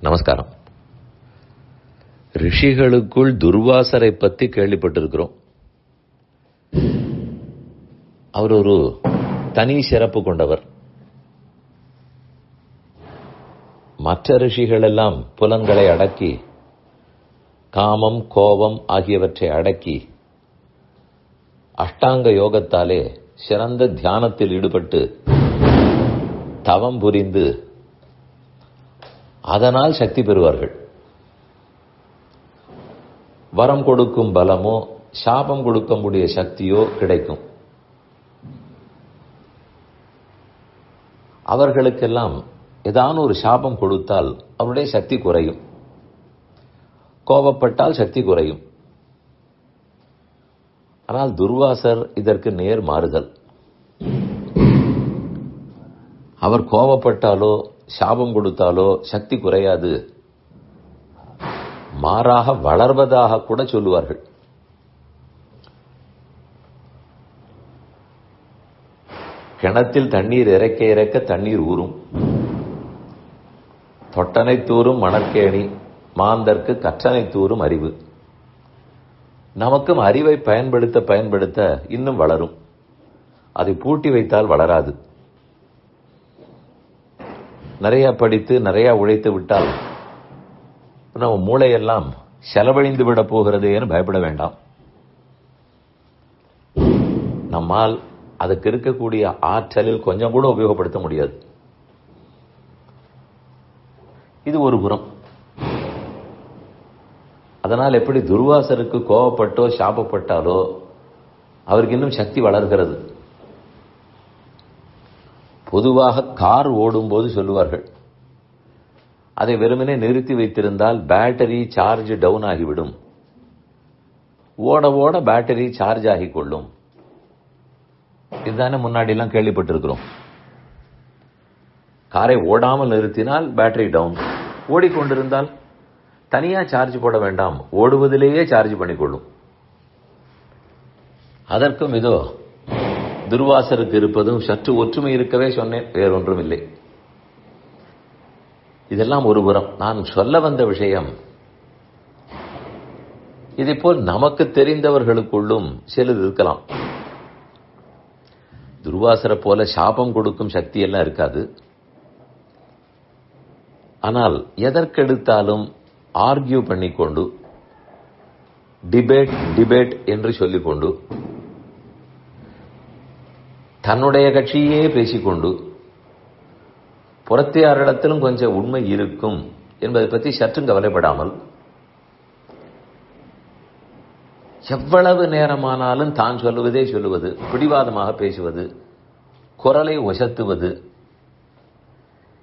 நமஸ்காரம். ரிஷிகளுக்குள் துர்வாசரை பத்தி கேள்விப்பட்டிருக்கிறோம். அவர் ஒரு தனி சிறப்பு கொண்டவர். மற்ற ரிஷிகள் எல்லாம் புலன்களை அடக்கி காமம் கோபம் ஆகியவற்றை அடக்கி அஷ்டாங்க யோகத்தாலே சிறந்த தியானத்தில் ஈடுபட்டு தவம் புரிந்து அதனால் சக்தி பெறுவார்கள். வரம் கொடுக்கும் பலமோ சாபம் கொடுக்கக்கூடிய சக்தியோ கிடைக்கும். அவர்களுக்கெல்லாம் ஏதான ஒரு சாபம் கொடுத்தால் அவருடைய சக்தி குறையும். கோபப்பட்டால் சக்தி குறையும். ஆனால் துர்வாசர் இதற்கு நேர் மாறுதல். அவர் கோபப்பட்டாலோ சாபம் கொடுத்தாலோ சக்தி குறையாது. மாறாக வளர்வதாக கூட சொல்லுவார்கள். கிணத்தில் தண்ணீர் இறக்க இறக்க தண்ணீர் ஊறும். தொட்டனை தூரும் மணற்கேணி மாந்தர்க்கு கற்றனை தூரும் அறிவு. நமக்கும் அறிவை பயன்படுத்த பயன்படுத்த இன்னும் வளரும். அதை பூட்டி வைத்தால் வளராது. நிறைய படித்து நிறைய உழைத்து விட்டால் நம்ம மூளையெல்லாம் செலவழிந்து விட போகிறதேன்னு பயப்பட வேண்டாம். நம்மால் அதுக்கு இருக்கக்கூடிய ஆற்றலில் கொஞ்சம் கூட உபயோகப்படுத்த முடியாது. இது ஒரு புறம். அதனால் எப்படி துர்வாசருக்கு கோவப்பட்டோ சாபப்பட்டாலோ அவருக்கு இன்னும் சக்தி வளர்கிறது. பொதுவாக கார் ஓடும்போது சொல்லுவார்கள். அதை வெறுமனே நிறுத்தி வைத்திருந்தால் பேட்டரி சார்ஜ் டவுன் ஆகிவிடும். ஓட ஓட பேட்டரி சார்ஜ் ஆகிக் கொள்ளும் இதுதானே முன்னாடி எல்லாம் கேள்விப்பட்டிருக்கிறோம். காரை ஓடாமல் நிறுத்தினால் பேட்டரி டவுன். ஓடிக்கொண்டிருந்தால் தனியாக சார்ஜ் போட வேண்டாம். ஓடுவதிலேயே சார்ஜ் பண்ணிக்கொள்ளும். அதற்கும் இதோ துர்வாசருக்கு இருப்பதும் சற்று ஒற்றுமை இருக்கவே சொன்னேன் வேறொன்றும் இல்லை இதெல்லாம் ஒரு புறம். நான் சொல்ல வந்த விஷயம் போல் நமக்கு தெரிந்தவர்களுக்குள்ளும் சிலர் இருக்கலாம். துர்வாசரை போல சாபம் கொடுக்கும் சக்தி எல்லாம் இருக்காது. ஆனால் எதற்கெடுத்தாலும் ஆர்கியூ பண்ணிக்கொண்டு டிபேட் டிபேட் என்று சொல்லிக்கொண்டு தன்னுடைய கட்சியே பேசிக்கொண்டு புறத்தியாரிடத்திலும் கொஞ்சம் உண்மை இருக்கும் என்பதை பற்றி சற்றும் கவலைப்படாமல் எவ்வளவு நேரமானாலும் தான் சொல்லுவதே சொல்லுவது பிடிவாதமாக பேசுவது குரலை ஒசத்துவது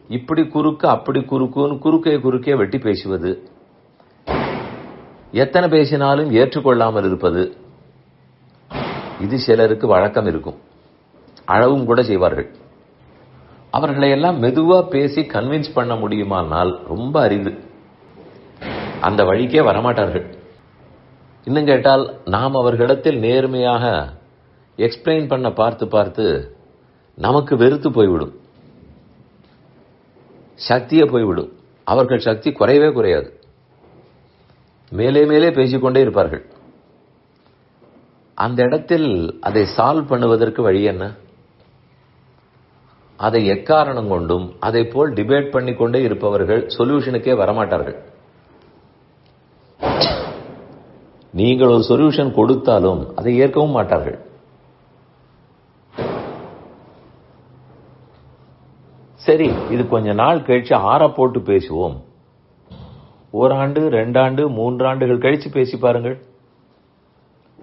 இப்படி குறுக்கு அப்படி குறுக்குன்னு குறுக்கே குறுக்கே வெட்டி பேசுவது எத்தனை பேசினாலும் ஏற்றுக்கொள்ளாமல் இருப்பது இது சிலருக்கு வழக்கம் இருக்கும். அழவும் கூட செய்வார்கள். அவர்களை எல்லாம் மெதுவாக பேசி கன்வின்ஸ் பண்ண முடியுமானால் ரொம்ப அரிது. அந்த வழிக்கே வரமாட்டார்கள். இன்னும் கேட்டால் நாம் அவர்களிடத்தில் நேர்மையாக எக்ஸ்பிளைன் பண்ண பார்த்து பார்த்து நமக்கு வெறுத்து போய்விடும். சக்தியே போய்விடும். அவர்கள் சக்தி குறையவே குறையாது. மேலே மேலே பேசிக்கொண்டே இருப்பார்கள். அந்த இடத்தில் அதை சால்வ் பண்ணுவதற்கு வழி என்ன? அதை எக்காரணம் கொண்டும் அதை போல் டிபேட் பண்ணிக்கொண்டே இருப்பவர்கள் சொல்யூஷனுக்கே வரமாட்டார்கள். நீங்கள் ஒரு சொல்யூஷன் கொடுத்தாலும் அதை ஏற்கவும் மாட்டார்கள். சரி இது கொஞ்ச நாள் கழிச்சு ஆற போட்டு பேசுவோம். ஓராண்டு ரெண்டாண்டு மூன்றாண்டுகள் கழிச்சு பேசி பாருங்கள்.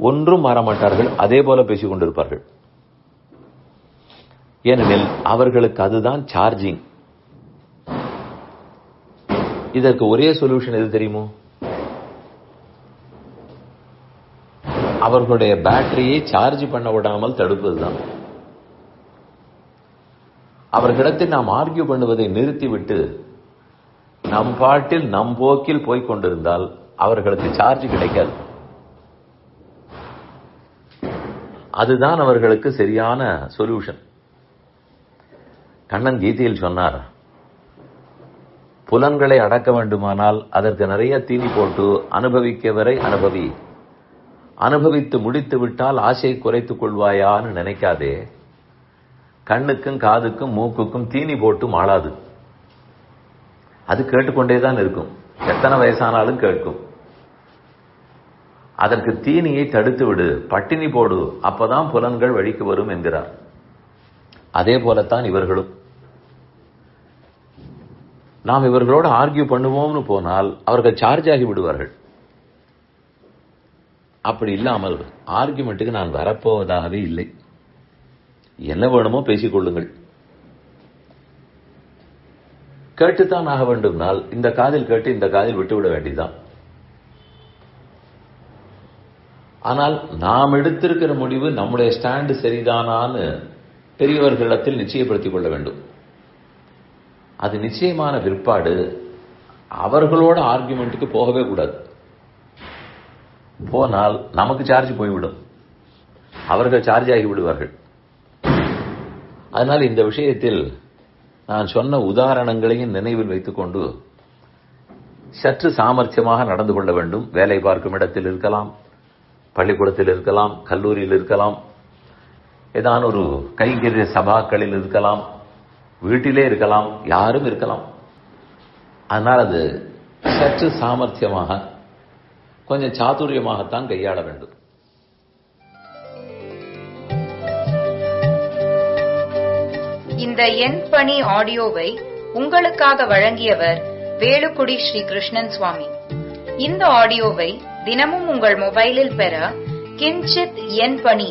ஒன்றும் மாறமாட்டார்கள் அதே போல பேசிக் கொண்டிருப்பார்கள் ஏனெனில் அவர்களுக்கு அதுதான் சார்ஜிங் இதற்கு ஒரே சொல்யூஷன் எது தெரியுமோ? அவர்களுடைய பேட்டரியை சார்ஜ் பண்ண விடாமல் தடுப்பதுதான். அவர்களிடத்தில் நாம் ஆர்கியூ பண்ணுவதை நிறுத்திவிட்டு நம் பாட்டில் நம் போக்கில் போய்கொண்டிருந்தால் அவர்களுக்கு சார்ஜ் கிடைக்காது. அதுதான் அவர்களுக்கு சரியான சொல்யூஷன் கண்ணன் கீதையில் சொன்னார் புலன்களை அடக்க வேண்டுமானால் அதற்கு நிறைய தீனி போட்டு அனுபவிக்க வரை அனுபவி. அனுபவித்து முடித்து விட்டால் ஆசையை குறைத்துக் கொள்வாயான்னு நினைக்காதே. கண்ணுக்கும் காதுக்கும் மூக்குக்கும் தீனி போட்டு மாளாது அது கேட்டுக்கொண்டே தான் இருக்கும். எத்தனை வயசானாலும் கேட்கும். அதற்கு தீனியை தடுத்து விடு. பட்டினி போடு. அப்பதான் புலன்கள் வழிக்கு வரும் என்கிறார். அதே போலத்தான் இவர்களும். நாம் இவர்களோடு ஆர்கியூ பண்ணுவோம்னு போனால் அவர்கள் சார்ஜ் ஆகி விடுவார்கள். அப்படி இல்லாமல் ஆர்கியூமெண்ட்டுக்கு நான் வரப்போவதாகவே இல்லை. என்ன வேணுமோ பேசிக்கொள்ளுங்கள் கேட்டுத்தான் ஆக வேண்டும்னால் இந்த காதில் கேட்டு இந்த காதில் விட்டுவிட வேண்டியதுதான். ஆனால் நாம் எடுத்திருக்கிற முடிவு நம்முடைய ஸ்டாண்டு சரிதானான்னு பெரியவர்களிடத்தில் நிச்சயப்படுத்திக் கொள்ள வேண்டும். அது நிச்சயமான பிற்பாடு அவர்களோட ஆர்குமெண்ட்டுக்கு போகவே கூடாது. போனால் நமக்கு சார்ஜ் போய்விடும். அவர்கள் சார்ஜ் ஆகி விடுவார்கள். அதனால் இந்த விஷயத்தில் நான் சொன்ன உதாரணங்களையும் நினைவில் வைத்துக்கொண்டு சற்று சாமர்த்தியமாக நடந்து கொள்ள வேண்டும். வேலை பார்க்கும் இடத்தில் இருக்கலாம் பள்ளிக்கூடத்தில் இருக்கலாம் கல்லூரியில் இருக்கலாம் ஏதான ஒரு கைங்கரிய சபாக்களில் இருக்கலாம் வீட்டிலே இருக்கலாம் யாரும் இருக்கலாம். அதனால் அது சற்று சாமர்த்தியமாக கொஞ்சம் சாதுரியமாகத்தான் கையாள வேண்டும். இந்த எண் பணி ஆடியோவை உங்களுக்காக வழங்கியவர் வேலுக்குடி ஸ்ரீ கிருஷ்ணன் சுவாமி. இந்த ஆடியோவை தினமும் உங்கள் மொபைலில் பெற கிஞ்சித் எண் பணி